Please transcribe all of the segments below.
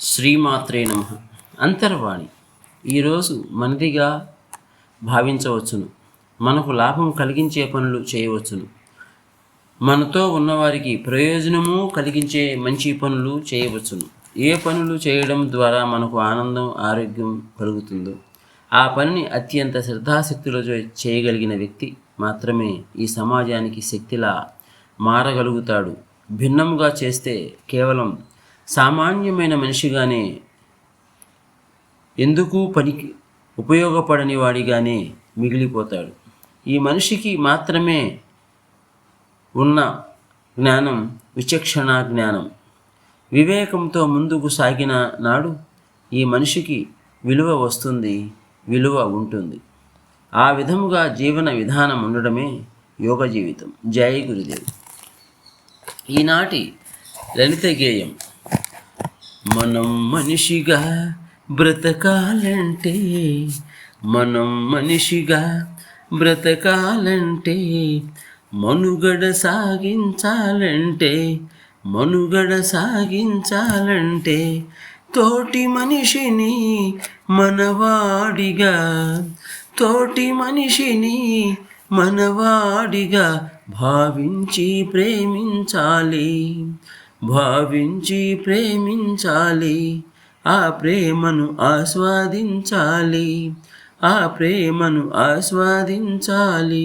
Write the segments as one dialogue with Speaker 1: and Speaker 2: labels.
Speaker 1: శ్రీమాత్రే నమ. అంతర్వాణి. ఈరోజు మనదిగా భావించవచ్చును. మనకు లాభం కలిగించే పనులు చేయవచ్చును. మనతో ఉన్నవారికి ప్రయోజనము కలిగించే మంచి పనులు చేయవచ్చును. ఏ పనులు చేయడం ద్వారా మనకు ఆనందం ఆరోగ్యం కలుగుతుందో ఆ పనిని అత్యంత శ్రద్ధాశక్తులతో చేయగలిగిన వ్యక్తి మాత్రమే ఈ సమాజానికి శక్తిలా మారగలుగుతాడు. భిన్నముగా చేస్తే కేవలం సామాన్యమైన మనిషిగానే ఎందుకు పనికి ఉపయోగపడని వాడిగానే మిగిలిపోతాడు. ఈ మనిషికి మాత్రమే ఉన్న జ్ఞానం విచక్షణ జ్ఞానం. వివేకంతో ముందుకు సాగిన నాడు ఈ మనిషికి విలువ వస్తుంది విలువ ఉంటుంది. ఆ విధముగా జీవన విధానం ఉండడమే యోగ జీవితం. జై గురుదేవ్. ఈనాటి లలిత గేయం మనం మనిషిగా బ్రతకాలంటే మనం మనిషిగా బ్రతకాలంటే మనుగడ సాగించాలంటే మనుగడ సాగించాలంటే తోటి మనిషిని మనవాడిగా తోటి మనిషిని మనవాడిగా భావించి ప్రేమించాలి. భావించి ప్రేమించాలి. ఆ ప్రేమను ఆస్వాదించాలి. ఆ ప్రేమను ఆస్వాదించాలి.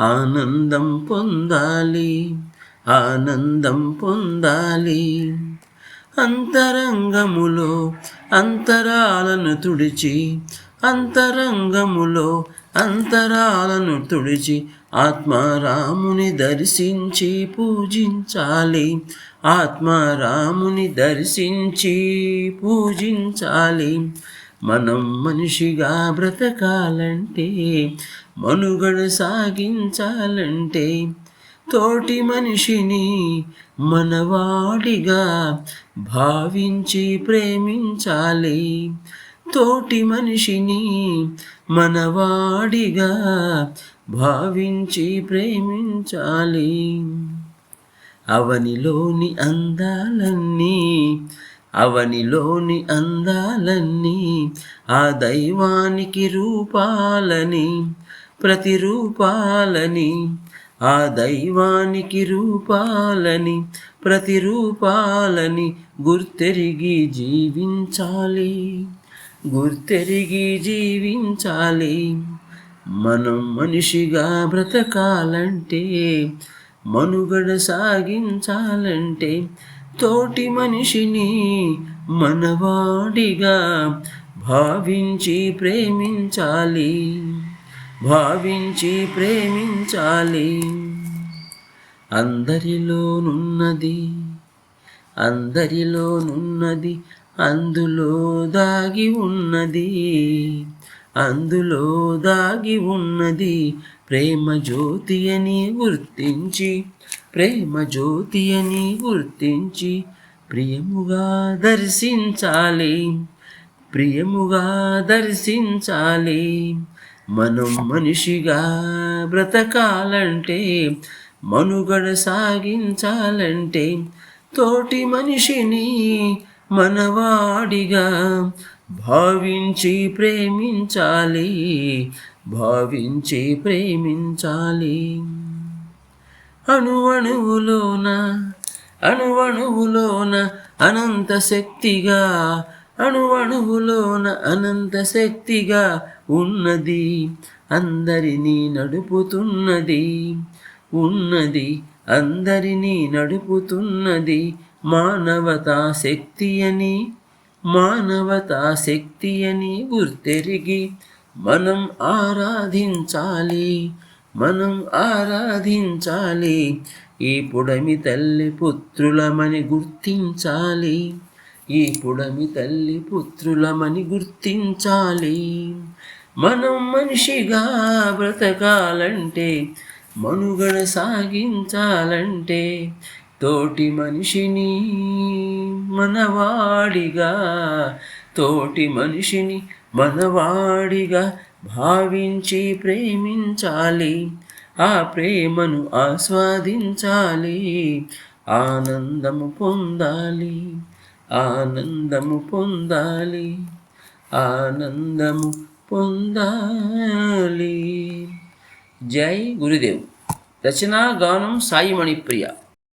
Speaker 1: ఆనందం పొందాలి. ఆనందం పొందాలి. అంతరంగములో అంతరాలను తుడిచి అంతరంగములో అంతరాలను తుడిచి ఆత్మారాముని దర్శించి పూజించాలి. ఆత్మారాముని దర్శించి పూజించాలి. మనం మనిషిగా బ్రతకాలంటే మనుగడ సాగించాలంటే తోటి మనిషిని మనవాడిగా భావించి ప్రేమించాలి. తోటి మనిషిని మనవాడిగా భావించి ప్రేమించాలి. అవనిలోని అందాలన్నీ అవనిలోని అందాలన్నీ ఆ దైవానికి రూపాలని ప్రతిరూపాలని ఆ దైవానికి రూపాలని ప్రతిరూపాలని గుర్తెరిగి జీవించాలి. గుర్తెరిగి జీవించాలి. మనం మనిషిగా బ్రతకాలంటే మనుగడ సాగించాలంటే తోటి మనిషిని మనవాడిగా భావించి ప్రేమించాలి. భావించి ప్రేమించాలి. అందరిలోనున్నది అందరిలోనున్నది అందులో దాగి ఉన్నది అందులో దాగి ఉన్నది. ప్రేమ జ్యోతి అని గుర్తించి ప్రేమ జ్యోతి అని గుర్తించి ప్రియముగా దర్శించాలి ప్రియముగా దర్శించాలి. మనం మనిషిగా బ్రతకాలంటే మనుగడ సాగించాలంటే తోటి మనిషిని మనవాడిగా భావించి ప్రేమించాలి భావించి ప్రేమించాలి. అణువణువులోన అణువణువులోన అనంత శక్తిగా అణువణువులోన అనంత శక్తిగా ఉన్నది అందరినీ నడుపుతున్నది ఉన్నది అందరినీ నడుపుతున్నది మానవతా శక్తి అని మానవతా శక్తి అని గుర్తెరిగి మనం ఆరాధించాలి మనం ఆరాధించాలి ఈ పుడమి తల్లి పుత్రులమని గుర్తించాలి ఈ పుడమి తల్లి పుత్రులమని గుర్తించాలి మనం మనిషిగా బ్రతకాలంటే మనుగడ సాగించాలంటే తోటి మనిషిని మనవాడిగా తోటి మనిషిని మనవాడిగా భావించి ప్రేమించాలి. ఆ ప్రేమను ఆస్వాదించాలి. ఆనందము పొందాలి. ఆనందము పొందాలి. ఆనందము పొందాలి. జై గురుదేవ్. రచనా గానం సాయి మణిప్రియ.